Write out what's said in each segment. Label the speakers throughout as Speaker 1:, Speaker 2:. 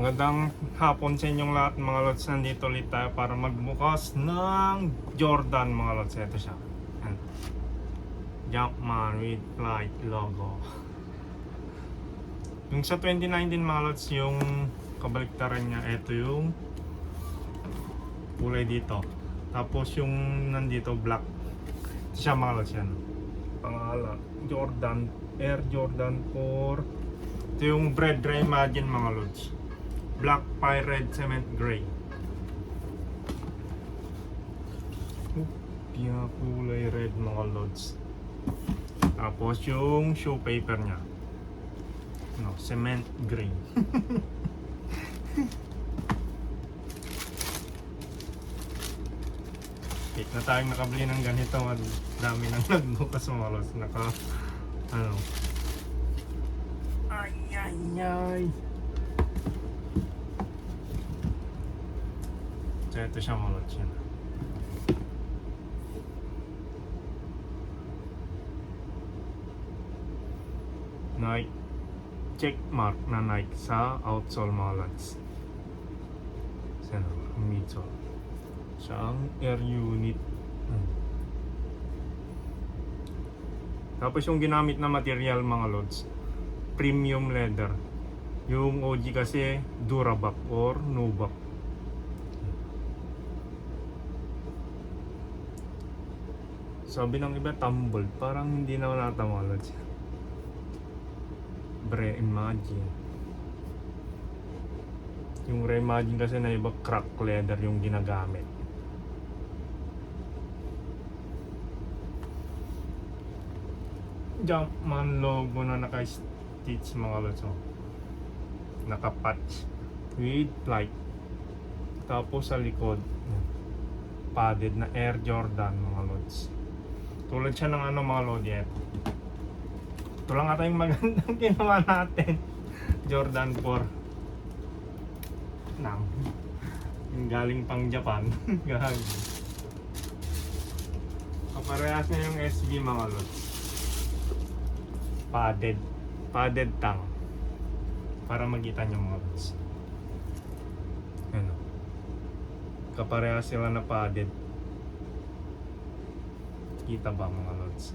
Speaker 1: Magandang hapon sa inyong lahat mga lods. Nandito ulit tayo para magbukas ng Jordan mga lods. Ito siya. Jumpman with flight logo. Yung sa 2019 mga lods, yung kabaliktaran niya, ito yung kulay dito. Tapos yung nandito black. Ito siya mga lods yan. Pangalan, Jordan, Air Jordan 4. Ito yung bread dry imagine mga lods. Black pie red cement gray. Kaya kulay red mga lods. Tapos yung shoe paper niya. No, cement gray. Wait na tayong nakabili ng ganito. Ang dami nang nagbukas mga lods. Naka, ano. Ay, ay, ay. Mga lods yun. Nike check mark na Nike sa outsole. So, ano, ang midsole. Siya ang air unit. Tapos yung ginamit na material mga lods, premium leather. Yung OG kasi Durabac or Nubac. Sabi ng iba tumbled, parang hindi na natama lods. Bre imagine. Yung re-imagine kasi na iba crack leather yung ginagamit. Jumpman logo na naka-stitch mga lods. Naka-patch with flight. Tapos sa likod, padded na Air Jordan mga lods. Tulad siya ng ano mga lodiet. Ito lang ata yung magandang ginawa natin. Jordan 4. Nang. Yung galing pang Japan. Gagi. Kaparehas na yung SB mga lods. Padded. Padded tang. Para makita nyo mga lods. Ano. Kaparehas sila na padded. Kita ba mga lods?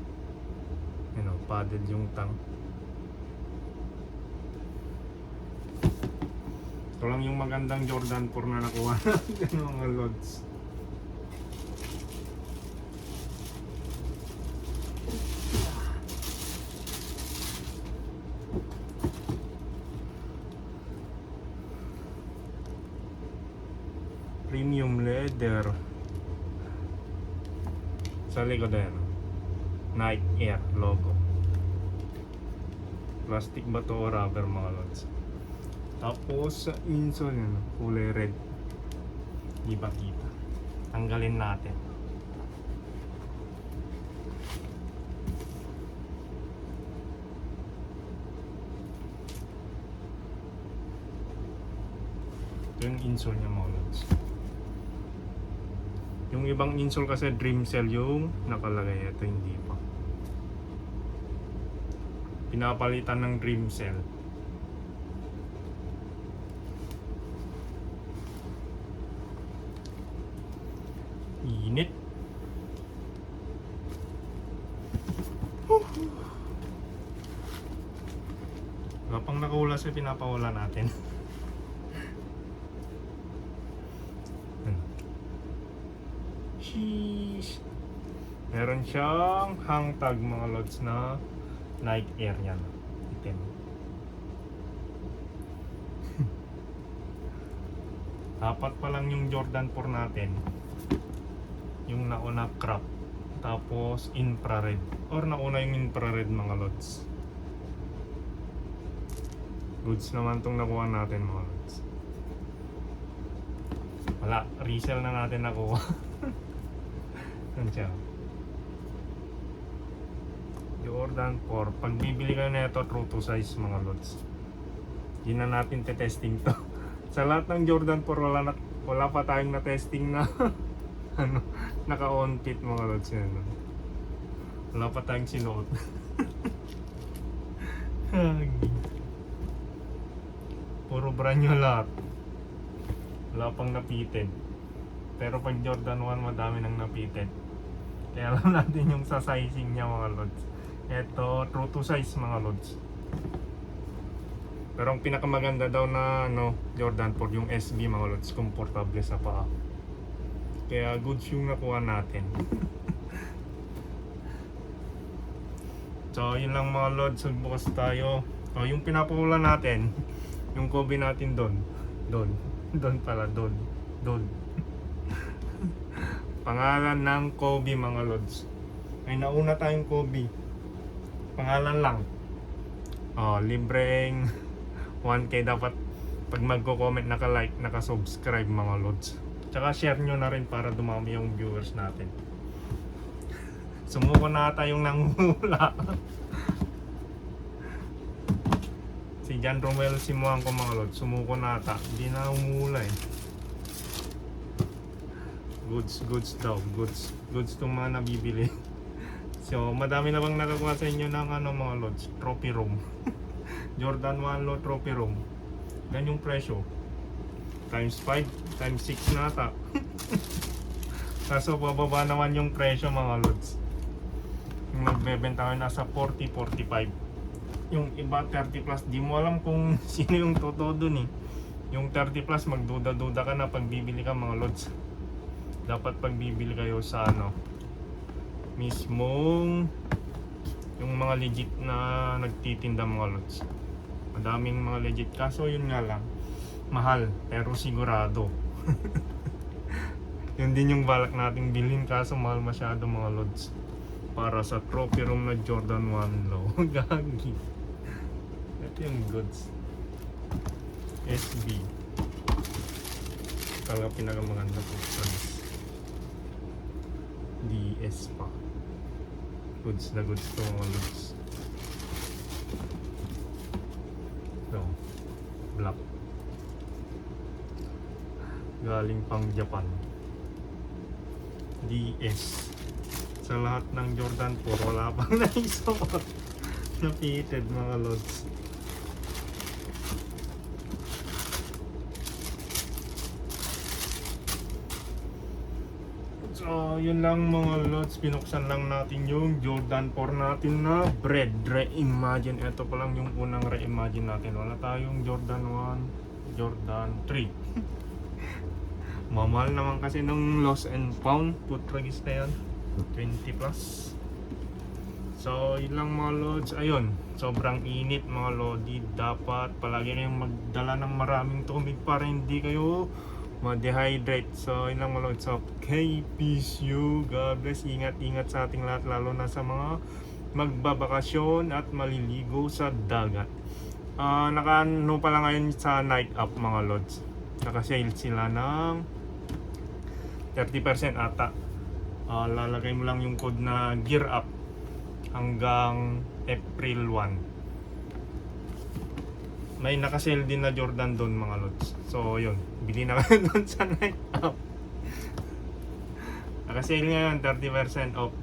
Speaker 1: You know, padded yung tang. Ito lang yung magandang Jordan 4 na nakuha natin mga lods. Premium leather. Sa likod na yan. Nike Air logo. Plastic ba to o rubber mga lods? Tapos sa insole yun, kulay red. Di ba kita? Tanggalin natin. Ito yung insole niya mga lods. Yung ibang insole kasi dream cell yung nakalagay. Ito hindi pa. Pinapalitan ng dream cell. Init. Kapang nakaulas ay pinapawala natin. Hmm. Sheesh. Meron siyang hang tag mga lods na Nike Air yan. Itim. Apat pa lang yung Jordan 4 natin. Yung nauna crop. Tapos infrared. Or nauna yung infrared mga lods. Goods naman tong nakuha natin mga lods. Wala, resell na natin nakuha. Yan siya. Jordan 4. Pag bibili kayo na ito, true to size mga lods. Hindi na natin te-testing to. Sa lahat ng Jordan 4, wala, na, wala pa tayong na-testing na ano, naka-on fit mga lods yan. Wala pa tayong sinuot. Puro brand new lahat. Wala pang napited. Pero pag Jordan 1, madami nang napited. Kaya alam natin yung sa sizing niya mga lods. Ito, true to size mga lods. Pero ang pinakamaganda daw na ano, Jordan 4 yung SB mga lods, komportable sa paa. Kaya good shoe nakuha natin. so, yun lang mga lods, magbukas tayo. O, yung pinapula natin, yung Kobe natin doon. Doon. Doon pala, doon. Doon. Pangalan ng Kobe mga lods. Ay nauna tayong Kobe. Pangalan lang. Oh, libreng 1k dapat pag magko-comment naka-like, naka-subscribe mga lods. Tsaka share nyo na rin para dumami yung viewers natin. Sumuko na ata yung nanguhula. si John Romel Simuang ko mga lods, sumuko na ata. Hindi na umuhula eh. Goods, goods daw, goods. Goods itong mga nabibili. So, madami na bang nakakuha sa inyo ng ano mga lods? Trophy room. Jordan 1 Low Trophy room. Yan yung presyo. Times 5, times 6 na ata. Kaso bababa naman yung presyo mga lods. Yung nagbebenta ngayon nasa 40, 45. Yung iba 30 plus, di mo alam kung sino yung totoo dun eh. Yung 30 plus, magduda-duda ka na pag bibili ka mga lods. Dapat pag kayo sa ano, mismong yung mga legit na nagtitinda mga lods. Madaming mga legit. Kaso yun nga lang, mahal pero sigurado. yun din yung balak nating bilhin kaso mahal masyado mga lods. Para sa trophy room na Jordan 1 low. Gagi. Ito yung goods. SB. Talaga pinakamaganda po. Size. DS pa. Goods na goods to mga lods. So, black. Galing pang Japan. DS. Sa lahat ng Jordan 4, wala pang naisuot na fitted mga lods. So, yun lang mga lods. Pinuksan lang natin yung Jordan 4 natin na bread. Reimagine. Ito pa lang yung unang reimagine natin. Wala tayong Jordan 1, Jordan 3. Mamahal naman kasi nung lost and found. Putragis na yan. 20 plus. So, yun lang mga lods. Ayun, sobrang init mga lodi. Dapat palagi kayong magdala ng maraming tubig para hindi kayo ma-dehydrate. So, yun lang mga lods. So, okay, peace you. God bless. Ingat-ingat sa ating lahat, lalo na sa mga magbabakasyon at maliligo sa dagat. Ah, naka-ano pala ngayon sa night up mga lods. Naka-sale sila ng 30% ata. Ah, lalagay mo lang yung code na gear up hanggang April 1. May nakasale din na Jordan doon mga lods. So yun, bili na kayo doon sa night up. Nakasale ngayon 30% off.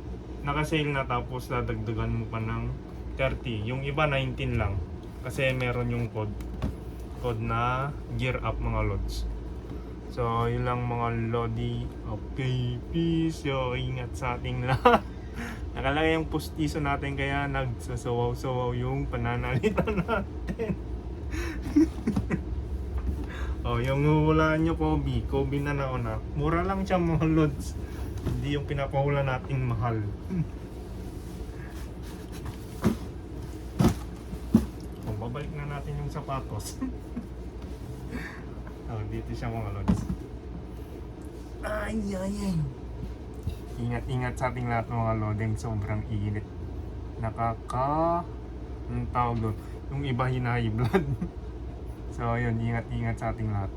Speaker 1: Nakasale na tapos dadagdagan mo pa ng 30. Yung iba 19 lang. Kasi meron yung code. Code na gear up mga lods. So, yun lang mga lodi. Okay, peace. Yo, ingat sa ating lahat. Nakalagay yung pustiso natin kaya nagsasawaw-sawaw yung pananalita natin. oh, yung huhulaan nyo Kobe. Kobe na nauna. Mura lang siya mga lods. Hindi yung pinapahula nating mahal. oh, babalik na natin yung sapatos. oh, dito siya mga lods. Ay, ay, ay. Ingat-ingat sa ating lahat mga loading. Sobrang init. Nakaka... Anong tawag doon? Yung iba hinahi blood. 所以你应该你应该咋定了？